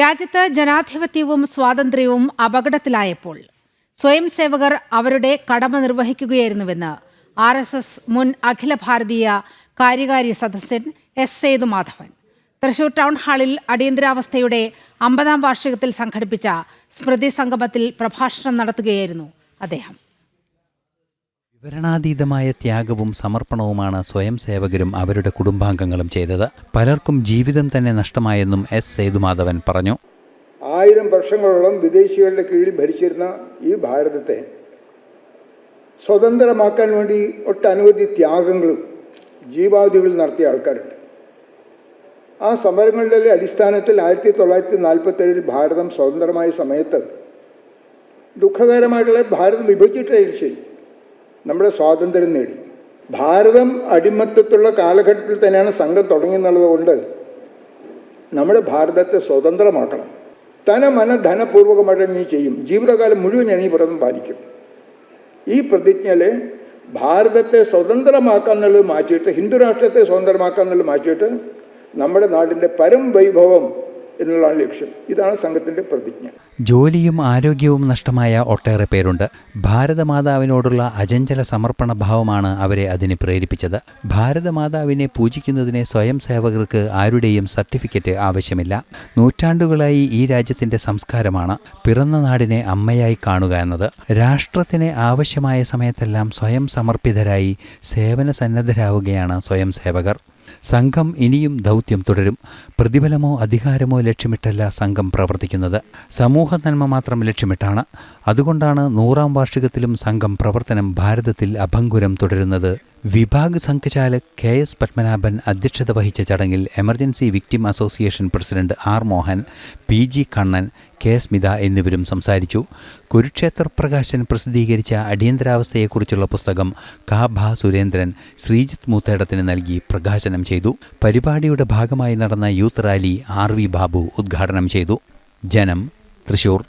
രാജ്യത്ത് ജനാധിപത്യവും സ്വാതന്ത്ര്യവും അപകടത്തിലായപ്പോൾ സ്വയം സേവകർ അവരുടെ കടമ നിർവഹിക്കുകയായിരുന്നുവെന്ന് ആർ എസ് എസ് മുൻ അഖില ഭാരതീയ കാര്യകാരി സദസ്യൻ എസ് സേതുമാധവൻ. തൃശൂർ ടൗൺ ഹാളിൽ അടിയന്തരാവസ്ഥയുടെ അമ്പതാം വാർഷികത്തിൽ സംഘടിപ്പിച്ച സ്മൃതി സംഗമത്തിൽ പ്രഭാഷണം നടത്തുകയായിരുന്നു അദ്ദേഹം. വിവരണാതീതമായ ത്യാഗവും സമർപ്പണവുമാണ് സ്വയം സേവകരും അവരുടെ കുടുംബാംഗങ്ങളും ചെയ്തത്. പലർക്കും ജീവിതം തന്നെ നഷ്ടമായെന്നും എസ്. സേതുമാധവൻ പറഞ്ഞു. ആയിരം വർഷങ്ങളോളം വിദേശികളുടെ കീഴിൽ ഭരിച്ചിരുന്ന ഈ ഭാരതത്തെ സ്വതന്ത്രമാക്കാൻ വേണ്ടി ഒട്ടനവധി ത്യാഗങ്ങളും ജീവാദികളും നടത്തിയ ആൾക്കാരുണ്ട്. ആ സമരങ്ങളുടെ അടിസ്ഥാനത്തിൽ ആയിരത്തി തൊള്ളായിരത്തി നാൽപ്പത്തി ഏഴിൽ ഭാരതം സ്വതന്ത്രമായ സമയത്ത് ദുഃഖകരമായിട്ടുള്ള ഭാരതം വിഭജിച്ചിട്ടായിരിക്കും ശരി. നമ്മുടെ സ്വാതന്ത്ര്യം നേടി. ഭാരതം അടിമത്തത്തുള്ള കാലഘട്ടത്തിൽ തന്നെയാണ് സംഘം തുടങ്ങി എന്നുള്ളത് നമ്മുടെ ഭാരതത്തെ സ്വതന്ത്രമാക്കണം. തന മന ധനപൂർവകമായിട്ട് നീ ചെയ്യും. ജീവിതകാലം മുഴുവൻ ഞാൻ ഈ വ്രതം പാലിക്കും. ഈ പ്രതിജ്ഞയിൽ ഭാരതത്തെ സ്വതന്ത്രമാക്കുക എന്നുള്ളത് മാറ്റിയിട്ട് ഹിന്ദു രാഷ്ട്രത്തെ എന്നുള്ളത് മാറ്റിയിട്ട് നമ്മുടെ നാടിന്റെ പരം വൈഭവം എന്നുള്ളതാണ് ലക്ഷ്യം. ഇതാണ് സംഘത്തിന്റെ പ്രതിജ്ഞ. ജോലിയും ആരോഗ്യവും നഷ്ടമായ ഒട്ടേറെ പേരുണ്ട്. ഭാരതമാതാവിനോടുള്ള അജഞ്ചല സമർപ്പണ ഭാവമാണ് അവരെ അതിന് പ്രേരിപ്പിച്ചത്. ഭാരതമാതാവിനെ പൂജിക്കുന്നതിന് സ്വയം സേവകർക്ക് ആരുടെയും സർട്ടിഫിക്കറ്റ് ആവശ്യമില്ല. നൂറ്റാണ്ടുകളായി ഈ രാജ്യത്തിന്റെ സംസ്കാരമാണ് പിറന്ന നാടിനെ അമ്മയായി കാണുക എന്നത്. രാഷ്ട്രത്തിന് ആവശ്യമായ സമയത്തെല്ലാം സ്വയം സമർപ്പിതരായി സേവന സന്നദ്ധരാവുകയാണ് സ്വയം സേവകർ. സംഘം ഇനിയും ദൗത്യം തുടരും. പ്രതിഫലമോ അധികാരമോ ലക്ഷ്യമിട്ടല്ല സംഘം പ്രവർത്തിക്കുന്നത്. സമൂഹ നന്മ മാത്രം ലക്ഷ്യമിട്ടാണ്. അതുകൊണ്ടാണ് നൂറാം വാർഷികത്തിലും സംഘം പ്രവർത്തനം ഭാരതത്തിൽ അഭംഗുരം തുടരുന്നത്. വിഭാഗ് സംഘചാലക് കെ എസ് പത്മനാഭൻ അധ്യക്ഷത വഹിച്ച ചടങ്ങിൽ emergency victim association president R Mohan P G Kannan K Smitha എന്നിവരും സംസാരിച്ചു. കുരുക്ഷേത്ര പ്രകാശൻ പ്രസിദ്ധീകരിച്ച അടിയന്തരാവസ്ഥയെക്കുറിച്ചുള്ള പുസ്തകം കാഭ സുരേന്ദ്രൻ ശ്രീജിത്ത് മൂത്തേടത്തിന് നൽകി പ്രകാശനം ചെയ്തു. പരിപാടിയുടെ ഭാഗമായി നടന്ന youth rally R V Babu ഉദ്ഘാടനം ചെയ്തു. ജനം തൃശൂർ.